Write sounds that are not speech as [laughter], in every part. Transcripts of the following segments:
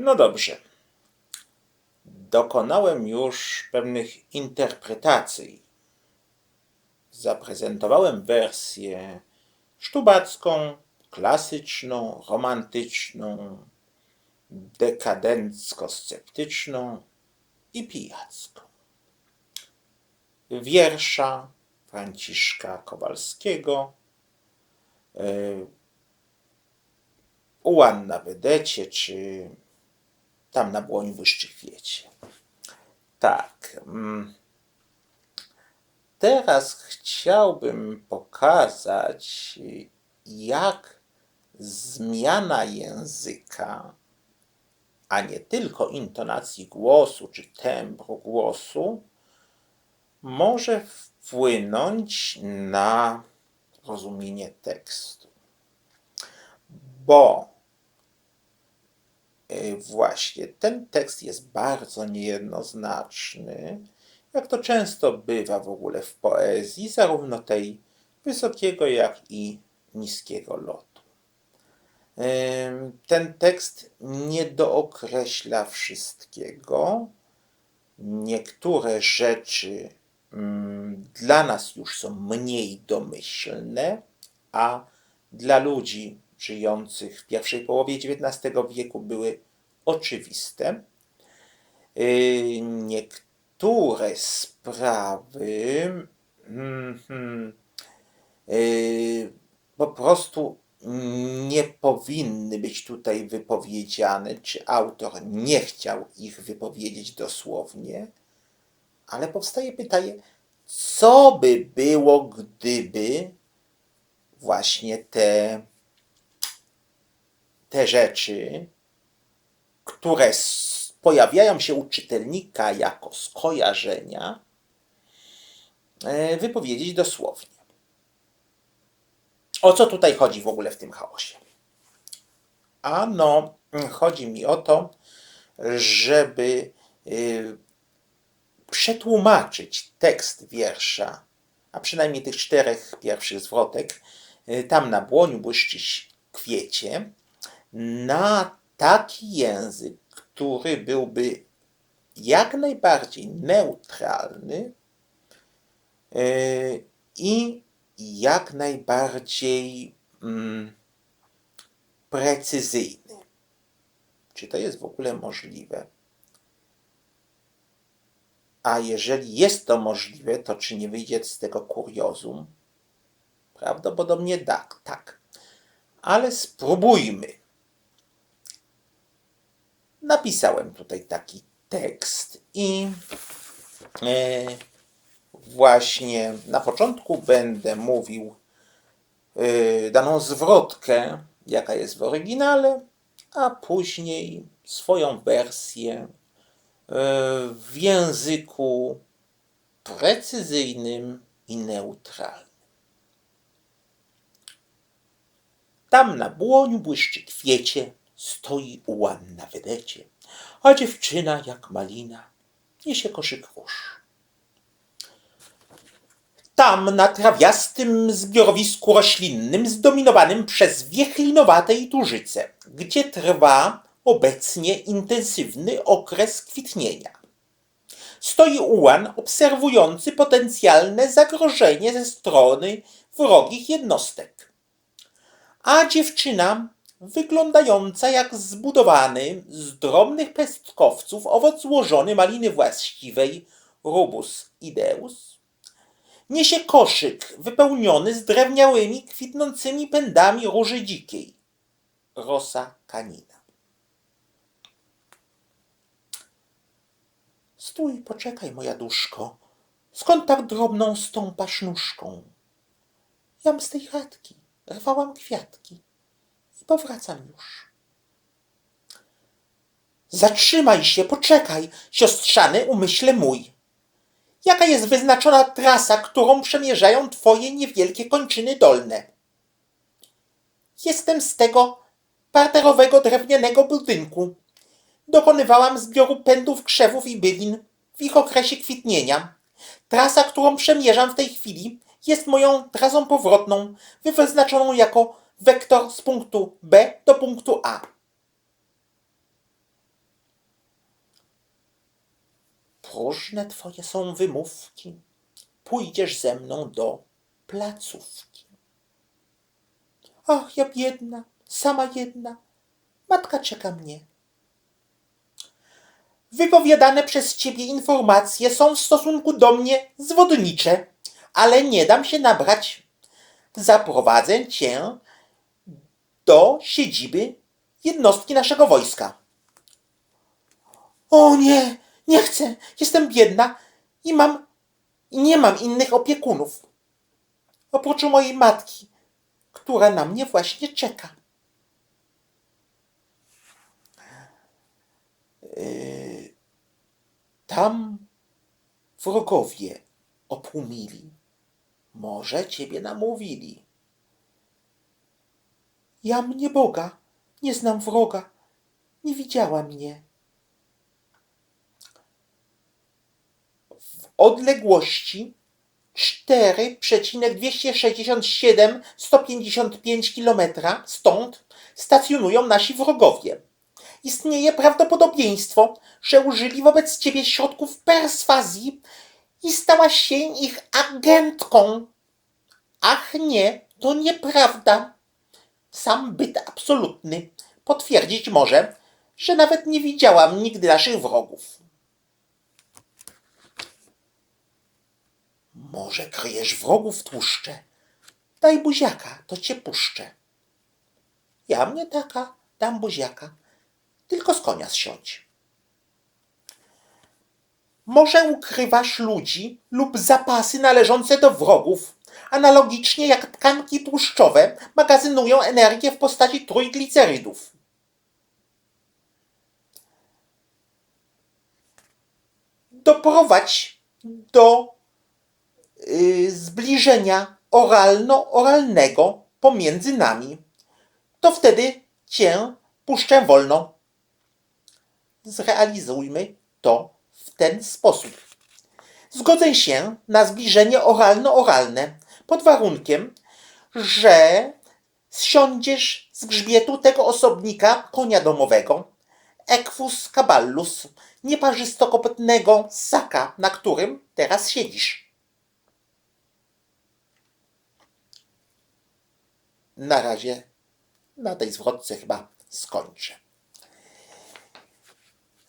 No dobrze. Dokonałem już pewnych interpretacji. Zaprezentowałem wersję sztubacką, klasyczną, romantyczną, dekadencko-sceptyczną i pijacką. Wiersza Franciszka Kowalskiego, y, Ułan na Wydecie, czy tam na Błoń Wyższy Kwiecie. Tak. mm. Teraz chciałbym pokazać, jak zmiana języka, a nie tylko intonacji głosu czy tembru głosu, może wpłynąć na rozumienie tekstu. Bo właśnie ten tekst jest bardzo niejednoznaczny, jak to często bywa w ogóle w poezji, zarówno tej wysokiego, jak i niskiego lotu. Ym, Ten tekst nie dookreśla wszystkiego. Niektóre rzeczy mm, dla nas już są mniej domyślne, a dla ludzi żyjących w pierwszej połowie XIX wieku były oczywiste. Yy, Niektóre sprawy mhm, yy, po prostu nie powinny być tutaj wypowiedziane, czy autor nie chciał ich wypowiedzieć dosłownie, ale powstaje pytanie, co by było, gdyby właśnie te, te rzeczy, które pojawiają się u czytelnika jako skojarzenia, e, wypowiedzieć dosłownie. O co tutaj chodzi w ogóle w tym chaosie? Ano, chodzi mi o to, żeby y, przetłumaczyć tekst wiersza, a przynajmniej tych czterech pierwszych zwrotek, y, tam na błoniu błyszczy kwiecie, na taki język, który byłby jak najbardziej neutralny y, i jak najbardziej mm, precyzyjny. Czy to jest w ogóle możliwe? A jeżeli jest to możliwe, to czy nie wyjdzie z tego kuriozum? Prawdopodobnie tak, tak. Ale spróbujmy. Napisałem tutaj taki tekst i e, właśnie na początku będę mówił y, daną zwrotkę, jaka jest w oryginale, a później swoją wersję y, w języku precyzyjnym i neutralnym. Tam na błoniu błyszczy kwiecie, stoi ułan na wydecie, a dziewczyna jak malina niesie koszyk róż. Tam na trawiastym zbiorowisku roślinnym zdominowanym przez wiechlinowate i tużyce, gdzie trwa obecnie intensywny okres kwitnienia. Stoi ułan obserwujący potencjalne zagrożenie ze strony wrogich jednostek. A dziewczyna, wyglądająca jak zbudowany z drobnych pestkowców owoc złożony maliny właściwej Rubus ideus, niesie koszyk wypełniony zdrewniałymi, kwitnącymi pędami róży dzikiej. Rosa kanina. Stój, poczekaj, moja duszko. Skąd tak drobną stąpasz nóżką? Jam z tej chatki, rwałam kwiatki powracam już. Zatrzymaj się, poczekaj, siostrzany umyśle mój. Jaka jest wyznaczona trasa, którą przemierzają twoje niewielkie kończyny dolne? Jestem z tego parterowego drewnianego budynku. Dokonywałam zbioru pędów krzewów i bylin w ich okresie kwitnienia. Trasa, którą przemierzam w tej chwili, jest moją trasą powrotną, wyznaczoną jako wektor z punktu B do punktu A. Próżne twoje są wymówki. Pójdziesz ze mną do placówki. Ach, ja biedna, sama jedna. Matka czeka mnie. Wypowiadane przez ciebie informacje są w stosunku do mnie zwodnicze, ale nie dam się nabrać. Zaprowadzę cię do siedziby jednostki naszego wojska. O nie, nie chcę, jestem biedna i mam i nie mam innych opiekunów. Oprócz mojej matki, która na mnie właśnie czeka. Yy, Tam wrogowie opłumili. Może ciebie namówili. Ja mnie Boga, nie znam wroga, nie widziała mnie. W odległości 4,267 155 km stąd stacjonują nasi wrogowie. Istnieje prawdopodobieństwo, że użyli wobec ciebie środków perswazji i stałaś się ich agentką. Ach nie, to nieprawda. Sam byt absolutny potwierdzić może, że nawet nie widziałam nigdy naszych wrogów. Może kryjesz wrogów tłuszcze? Daj buziaka, to cię puszczę. Ja mnie taka, dam buziaka. Tylko z konia zsiądź. Może ukrywasz ludzi lub zapasy należące do wrogów, analogicznie jak tkanki tłuszczowe magazynują energię w postaci trójglicerydów. Doprowadź do y, zbliżenia oralno-oralnego pomiędzy nami. To wtedy cię puszczę wolno. Zrealizujmy to w ten sposób. Zgodzę się na zbliżenie oralno-oralne pod warunkiem, że zsiądziesz z grzbietu tego osobnika konia domowego, equus caballus, nieparzystokopytnego ssaka, na którym teraz siedzisz. Na razie na tej zwrotce chyba skończę.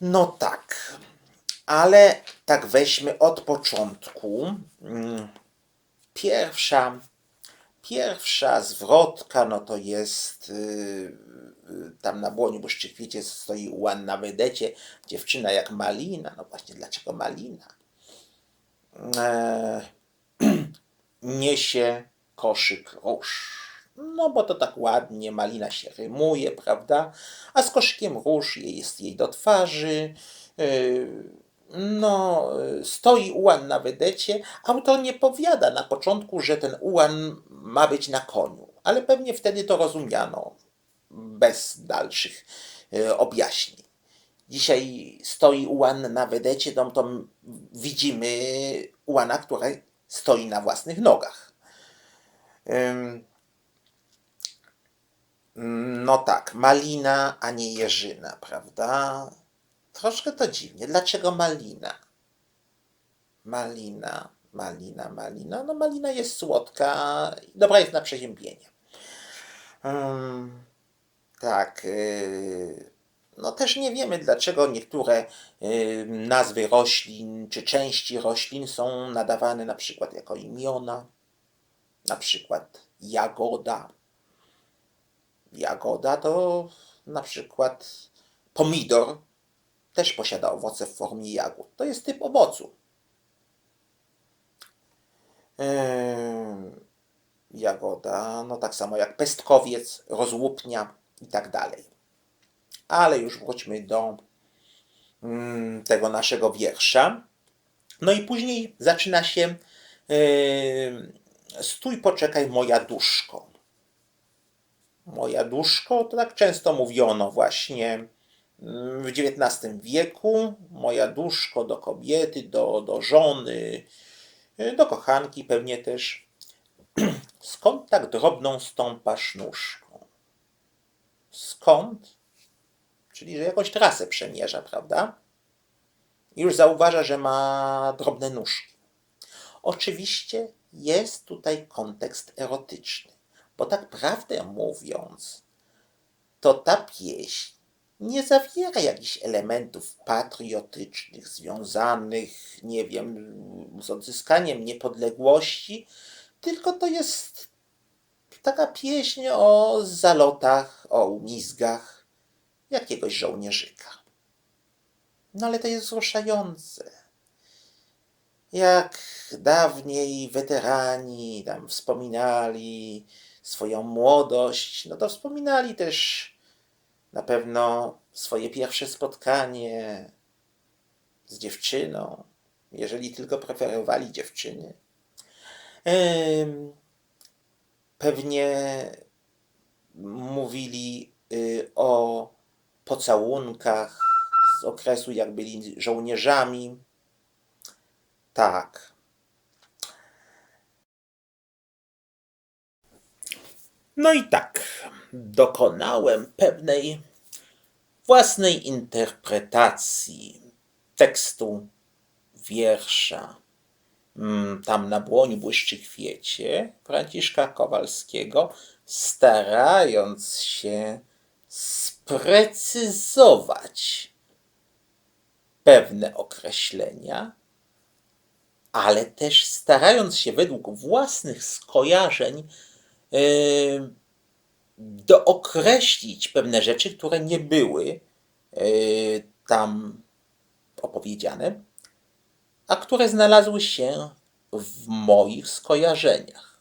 No tak, ale tak weźmy od początku. Pierwsza, pierwsza zwrotka, no to jest yy, tam na błoniu Błyszczykwiecie stoi ułan na wydecie, dziewczyna jak malina. No właśnie, dlaczego malina? E, [clears throat] niesie koszyk róż. No bo to tak ładnie, malina się rymuje, prawda? A z koszykiem róż jest jej do twarzy. Yy, No, stoi ułan na wydecie. Autor nie powiada na początku, że ten ułan ma być na koniu, ale pewnie wtedy to rozumiano bez dalszych yy, objaśnień. Dzisiaj stoi ułan na wydecie, no to widzimy ułana, który stoi na własnych nogach. No tak, malina, a nie jeżyna, prawda? Troszkę to dziwnie. Dlaczego malina? Malina, malina, malina. No malina jest słodka i dobra jest na przeziębienie. Ym, tak. Yy, no też nie wiemy, dlaczego niektóre yy, nazwy roślin czy części roślin są nadawane na przykład jako imiona. Na przykład jagoda. Jagoda to na przykład pomidor też posiada owoce w formie jagód. To jest typ owocu. Ym, jagoda, no tak samo jak pestkowiec, rozłupnia i tak dalej. Ale już wróćmy do mm, tego naszego wiersza. No i później zaczyna się yy, stój, poczekaj, moja duszko. Moja duszko, to tak często mówiono właśnie w XIX wieku. Moja duszko do kobiety, do, do żony, yy, do kochanki pewnie też. [clears throat] Skąd tak drobną stąpasz nóżką? Skąd? Czyli, że jakąś trasę przemierza, prawda? Już zauważa, że ma drobne nóżki. Oczywiście jest tutaj kontekst erotyczny, bo tak prawdę mówiąc, to ta pieśń nie zawiera jakichś elementów patriotycznych związanych, nie wiem, z odzyskaniem niepodległości, tylko to jest taka pieśń o zalotach, o umizgach jakiegoś żołnierzyka. No ale to jest wzruszające. Jak dawniej weterani tam wspominali swoją młodość, no to wspominali też na pewno swoje pierwsze spotkanie z dziewczyną, jeżeli tylko preferowali dziewczyny. Pewnie mówili y, o pocałunkach z okresu, jak byli żołnierzami. Tak. No i tak, dokonałem pewnej własnej interpretacji tekstu wiersza mm, tam na błoniu błyszczy kwiecie Franciszka Kowalskiego, starając się sprecyzować pewne określenia, ale też starając się według własnych skojarzeń yy, dookreślić pewne rzeczy, które nie były yy, tam opowiedziane, a które znalazły się w moich skojarzeniach.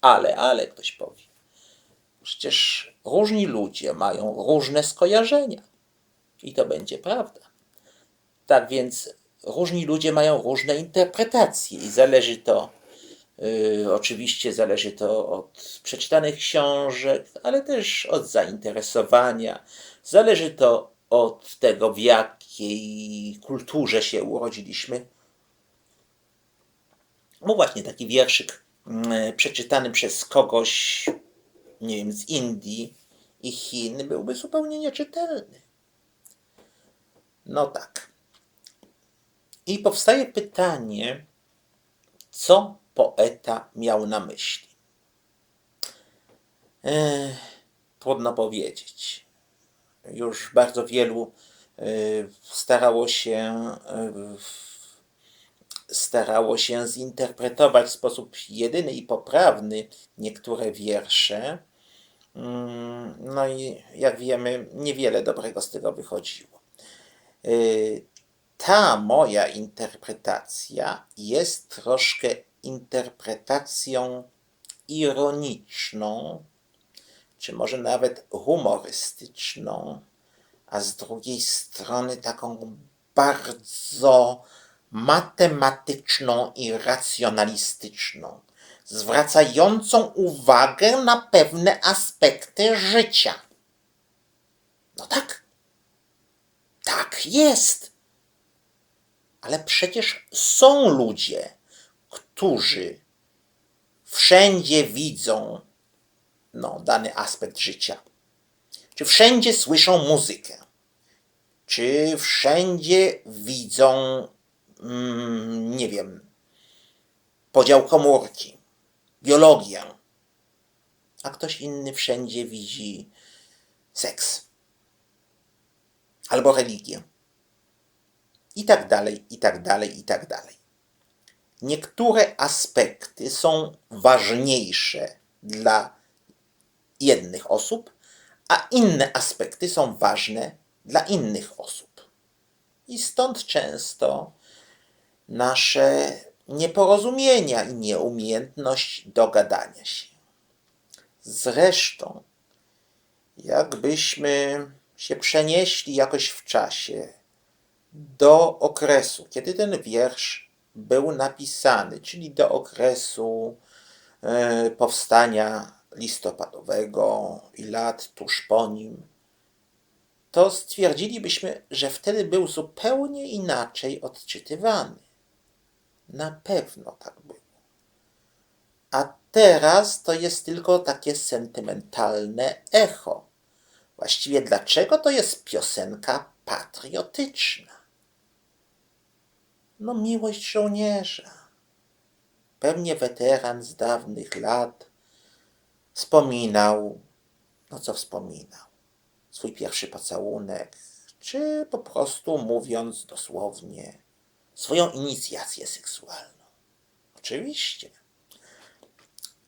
Ale, ale ktoś powie, przecież różni ludzie mają różne skojarzenia. I to będzie prawda. Tak więc różni ludzie mają różne interpretacje i zależy to oczywiście zależy to od przeczytanych książek, ale też od zainteresowania. Zależy to od tego, w jakiej kulturze się urodziliśmy. No właśnie, taki wierszyk mm, przeczytany przez kogoś, nie wiem, z Indii i Chin byłby zupełnie nieczytelny. No tak. I powstaje pytanie, co poeta miał na myśli? Trudno powiedzieć. Już bardzo wielu e, starało się e, starało się zinterpretować w sposób jedyny i poprawny niektóre wiersze. Mm, no i jak wiemy, niewiele dobrego z tego wychodziło. E, ta moja interpretacja jest troszkę interpretacją ironiczną, czy może nawet humorystyczną, a z drugiej strony taką bardzo matematyczną i racjonalistyczną, zwracającą uwagę na pewne aspekty życia. No tak, tak jest. Ale przecież są ludzie, którzy wszędzie widzą no, dany aspekt życia. Czy wszędzie słyszą muzykę? Czy wszędzie widzą, mm, nie wiem, podział komórki, biologię? A ktoś inny wszędzie widzi seks albo religię. I tak dalej, i tak dalej, i tak dalej niektóre aspekty są ważniejsze dla jednych osób, a inne aspekty są ważne dla innych osób. I stąd często nasze nieporozumienia i nieumiejętność dogadania się. Zresztą, jakbyśmy się przenieśli jakoś w czasie do okresu, kiedy ten wiersz był napisany, czyli do okresu e, powstania listopadowego i lat tuż po nim, to stwierdzilibyśmy, że wtedy był zupełnie inaczej odczytywany. Na pewno tak było. A teraz to jest tylko takie sentymentalne echo. Właściwie dlaczego to jest piosenka patriotyczna? No, miłość żołnierza. Pewnie weteran z dawnych lat wspominał, no co wspominał, swój pierwszy pocałunek, czy po prostu mówiąc dosłownie, swoją inicjację seksualną. Oczywiście.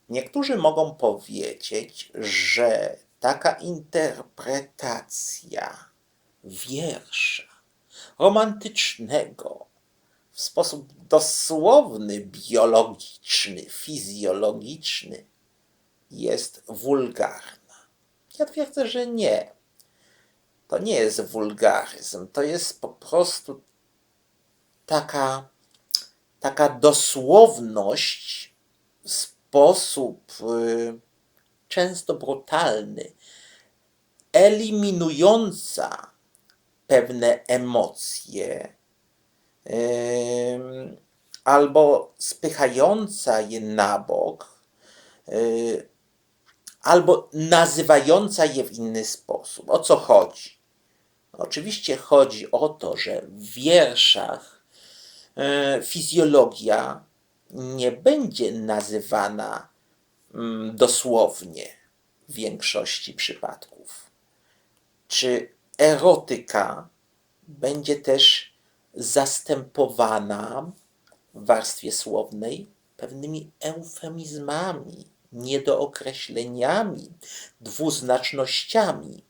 Niektórzy mogą powiedzieć, że taka interpretacja wiersza romantycznego w sposób dosłowny, biologiczny, fizjologiczny jest wulgarna. Ja twierdzę, że nie. To nie jest wulgaryzm, to jest po prostu taka, taka dosłowność, sposób y, często brutalny, eliminująca pewne emocje, albo spychająca je na bok, y, albo nazywająca je w inny sposób. O co chodzi? Oczywiście chodzi o to, że w wierszach y, fizjologia nie będzie nazywana mm, dosłownie w większości przypadków. Czy erotyka będzie też zastępowana w warstwie słownej pewnymi eufemizmami, niedookreśleniami, dwuznacznościami.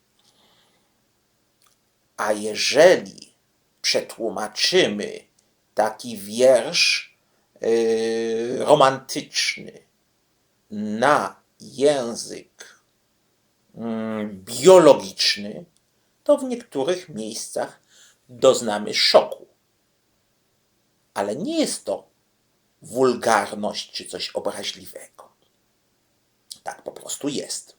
A jeżeli przetłumaczymy taki wiersz yy, romantyczny na język yy, biologiczny, to w niektórych miejscach doznamy szoku. Ale nie jest to wulgarność czy coś obraźliwego. Tak po prostu jest.